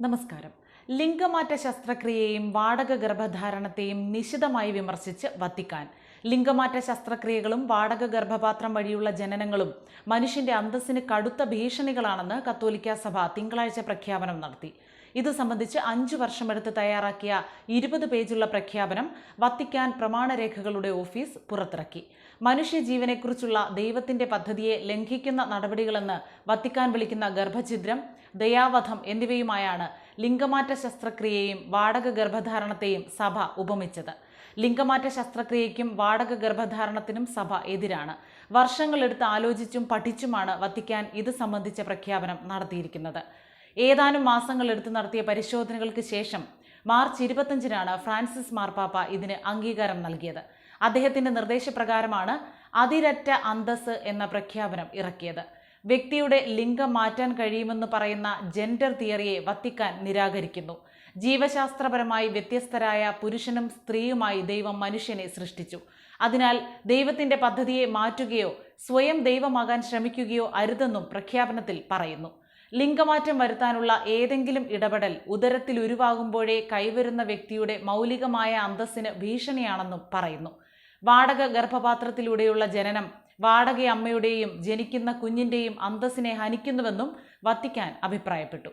നമസ്കാരം. ലിംഗമാറ്റ ശസ്ത്രക്രിയയെയും വാടക ഗർഭധാരണത്തെയും നിശിതമായി വിമർശിച്ച് വത്തിക്കാൻ. ലിംഗമാറ്റ ശസ്ത്രക്രിയകളും വാടക ഗർഭപാത്രം വഴിയുള്ള ജനനങ്ങളും മനുഷ്യന്റെ അന്തസ്സിന് കടുത്ത ഭീഷണികളാണെന്ന് കത്തോലിക്ക സഭ തിങ്കളാഴ്ച പ്രഖ്യാപനം നടത്തി. ഇത് സംബന്ധിച്ച് അഞ്ചു വർഷമെടുത്ത് തയ്യാറാക്കിയ ഇരുപത് പേജുള്ള പ്രഖ്യാപനം വത്തിക്കാൻ പ്രമാണരേഖകളുടെ ഓഫീസ് പുറത്തിറക്കി. മനുഷ്യജീവനെക്കുറിച്ചുള്ള ദൈവത്തിന്റെ പദ്ധതിയെ ലംഘിക്കുന്ന നടപടികളെന്ന് വത്തിക്കാൻ വിളിക്കുന്ന ഗർഭഛിദ്രം ദയാവധം എന്നിവയുമായാണ് ലിംഗമാറ്റ ശസ്ത്രക്രിയയും വാടക ഗർഭധാരണത്തെയും സഭ ഉപമിച്ചത്. ലിംഗമാറ്റ ശസ്ത്രക്രിയയ്ക്കും വാടക ഗർഭധാരണത്തിനും സഭ എതിരാണ്. വർഷങ്ങളെടുത്ത് ആലോചിച്ചും പഠിച്ചുമാണ് വത്തിക്കാൻ ഇത് സംബന്ധിച്ച പ്രഖ്യാപനം നടത്തിയിരിക്കുന്നത്. ഏതാനും മാസങ്ങളെടുത്ത് നടത്തിയ പരിശോധനകൾക്ക് ശേഷം മാർച്ച് ഇരുപത്തഞ്ചിനാണ് ഫ്രാൻസിസ് മാർപ്പാപ്പ ഇതിന് അംഗീകാരം നൽകിയത്. അദ്ദേഹത്തിന്റെ നിർദ്ദേശപ്രകാരമാണ് അതിരറ്റ അന്തസ് എന്ന പ്രഖ്യാപനം ഇറക്കിയത്. വ്യക്തിയുടെ ലിംഗം മാറ്റാൻ കഴിയുമെന്ന് പറയുന്ന ജെൻഡർ തിയറിയെ വത്തിക്കാൻ നിരാകരിക്കുന്നു. ജീവശാസ്ത്രപരമായി വ്യത്യസ്തരായ പുരുഷനും സ്ത്രീയുമായി ദൈവം മനുഷ്യനെ സൃഷ്ടിച്ചു. അതിനാൽ ദൈവത്തിന്റെ പദ്ധതിയെ മാറ്റുകയോ സ്വയം ദൈവമാകാൻ ശ്രമിക്കുകയോ അരുതെന്നും പ്രഖ്യാപനത്തിൽ പറയുന്നു. ലിംഗമാറ്റം വരുത്താനുള്ള ഏതെങ്കിലും ഇടപെടൽ ഉദരത്തിൽ ഉരുവാകുമ്പോഴേ കൈവരുന്ന വ്യക്തിയുടെ മൗലികമായ അന്തസ്സിന് ഭീഷണിയാണെന്നും പറയുന്നു. വാടക ഗർഭപാത്രത്തിലൂടെയുള്ള ജനനം വാടക അമ്മയുടെയും ജനിക്കുന്ന കുഞ്ഞിന്റെയും അന്തസ്സിനെ ഹനിക്കുന്നുവെന്നും വത്തിക്കാൻ അഭിപ്രായപ്പെട്ടു